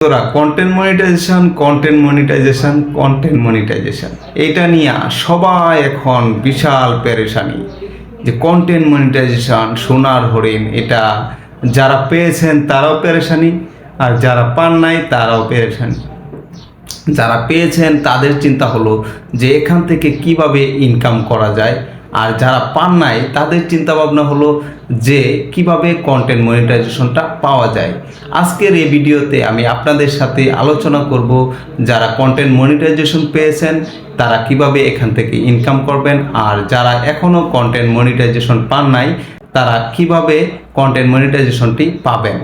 তোরা content monetization content monetization content monetization এটা নিয়ে সবাই এখন বিশাল পেরেশানি যে কন্টেন্ট মনিটাইজেশন সোনার হরিণ, এটা যারা পেয়েছেন তারাও পেরেশানি, আর যারা পান নাই তারাও পেরেশানি। যারা পেয়েছেন তাদের চিন্তা হলো যে এখান থেকে কীভাবে ইনকাম করা যায় আর যারা পান নাই, তাদের চিন্তা ভাবনা হলো যে কীভাবে কন্টেন্ট মনিটাইজেশনটা পাওয়া যায়। আজকের এই ভিডিওতে আমি আপনাদের সাথে আলোচনা করব যারা কন্টেন্ট মনিটাইজেশন পেয়েছেন, তারা কীভাবে এখান থেকে ইনকাম করবেন আর যারা এখনও কন্টেন্ট মনিটাইজেশন পান নাই, তারা কীভাবে কন্টেন্ট মনিটাইজেশনটি পাবেন।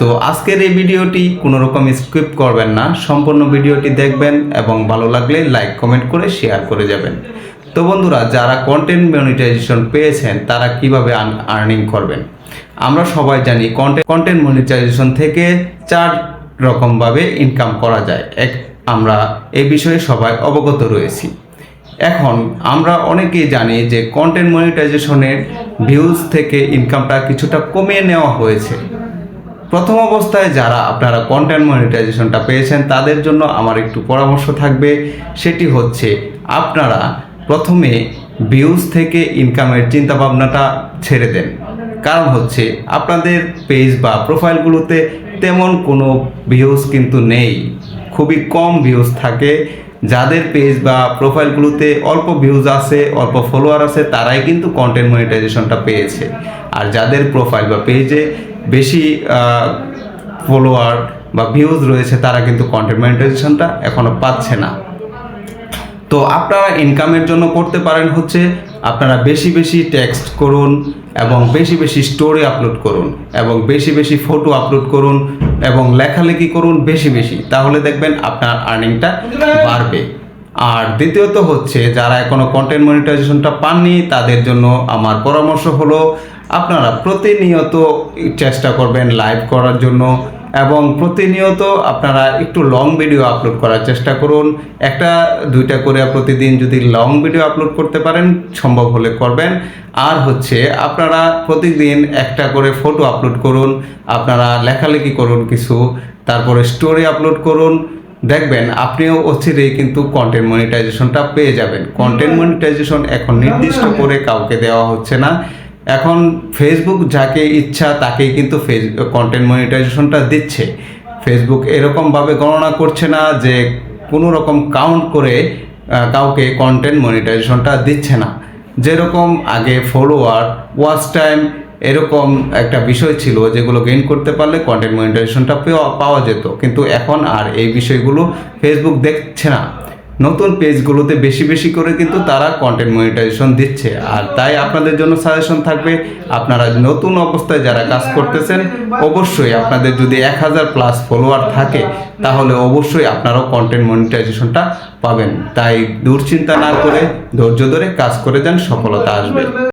তো আজকের এই ভিডিওটি কোনো রকম স্ক্রিপ্ট করবেন না, সম্পূর্ণ ভিডিওটি দেখবেন এবং ভালো লাগলে লাইক কমেন্ট করে শেয়ার করে যাবেন। তো বন্ধুরা, যারা কন্টেন্ট মনিটাইজেশন পেয়েছেন, তারা কীভাবে আর্নিং করবেন? আমরা সবাই জানি কন্টেন্ট কন্টেন্ট মনিটাইজেশন থেকে চার রকমভাবে ইনকাম করা যায়। এক, আমরা এই বিষয়ে সবাই অবগত রয়েছি। এখন আমরা অনেকেই জানি যে কন্টেন্ট মনিটাইজেশনের ভিউজ থেকে ইনকামটা কিছুটা কমিয়ে নেওয়া হয়েছে। প্রথম অবস্থায় যারা আপনারা কন্টেন্ট মনিটাইজেশনটা পেয়েছেন, তাদের জন্য আমার একটু পরামর্শ থাকবে। সেটি হচ্ছে, আপনারা প্রথমে ভিউজ থেকে ইনকামের চিন্তা ভাবনাটা ছেড়ে দেন। কারণ হচ্ছে আপনাদের পেজ বা প্রোফাইলগুলোতে তেমন কোনো ভিউজ কিন্তু নেই। খুবই কম ভিউজ থাকে। যাদের পেজ বা প্রোফাইলগুলোতে অল্প ভিউজ আছে, অল্প ফলোয়ার আছে, তারাই কিন্তু কন্টেন্ট মনিটাইজেশনটা পেয়েছে। আর যাদের প্রোফাইল বা পেজে বেশি ফলোয়ার বা ভিউজ রয়েছে, তারা কিন্তু কন্টেন্ট মনিটাইজেশনটা এখনও পাচ্ছে না। তো আপনারা ইনকামের জন্য করতে পারেন হচ্ছে আপনারা বেশি বেশি টেক্সট করুন এবং বেশি বেশি স্টোরি আপলোড করুন এবং বেশি বেশি ফটো আপলোড করুন এবং লেখালেখি করুন বেশি বেশি। তাহলে দেখবেন আপনার আর্নিংটা বাড়বে। আর দ্বিতীয়ত হচ্ছে যারা এখনও কন্টেন্ট মনিটাইজেশনটা পাননি, তাদের জন্য আমার পরামর্শ হলো, আপনারা প্রতিনিয়ত চেষ্টা করবেন লাইভ করার জন্য। এবং প্রতিনিয়ত আপনারা একটু লং ভিডিও আপলোড করার চেষ্টা করুন। একটা দুইটা করে প্রতিদিন যদি লং ভিডিও আপলোড করতে পারেন সম্ভব হলে করবেন। আর হচ্ছে আপনারা প্রতিদিন একটা করে ফটো আপলোড করুন আপনারা লেখালেখি করুন কিছু তারপরে স্টোরি আপলোড করুন। দেখবেন আপনিও অচিরেই কিন্তু কন্টেন্ট মনিটাইজেশনটা পেয়ে যাবেন। কন্টেন্ট মনিটাইজেশন এখন নির্দিষ্ট করে কাউকে দেওয়া হচ্ছে না। এখন ফেসবুক যাকে ইচ্ছা তাকেই কিন্তু ফেস কন্টেন্ট মনিটাইজেশনটা দিচ্ছে। ফেসবুক এরকমভাবে গণনা করছে না যে কোনো রকম কাউন্ট করে কাউকে কন্টেন্ট মনিটাইজেশনটা দিচ্ছে না। যেরকম আগে ফলোয়ার ওয়াচ টাইম এরকম একটা বিষয় ছিল যেগুলো গেইন করতে পারলে কন্টেন্ট মনিটাইজেশনটা পাওয়া যেত। কিন্তু এখন আর এই বিষয়গুলো ফেসবুক দেখছে না। নতুন পেজগুলোতে বেশি বেশি করে কিন্তু তারা কন্টেন্ট মনিটাইজেশন দিচ্ছে। আর তাই আপনাদের জন্য সাজেশন থাকবে, আপনারা নতুন অবস্থায় যারা কাজ করতেছেন, অবশ্যই আপনাদের যদি এক হাজার প্লাস ফলোয়ার থাকে, তাহলে অবশ্যই আপনারাও কন্টেন্ট মনিটাইজেশনটা পাবেন। তাই দুশ্চিন্তা না করে, ধৈর্য ধরে কাজ করে যান, সফলতা আসবে।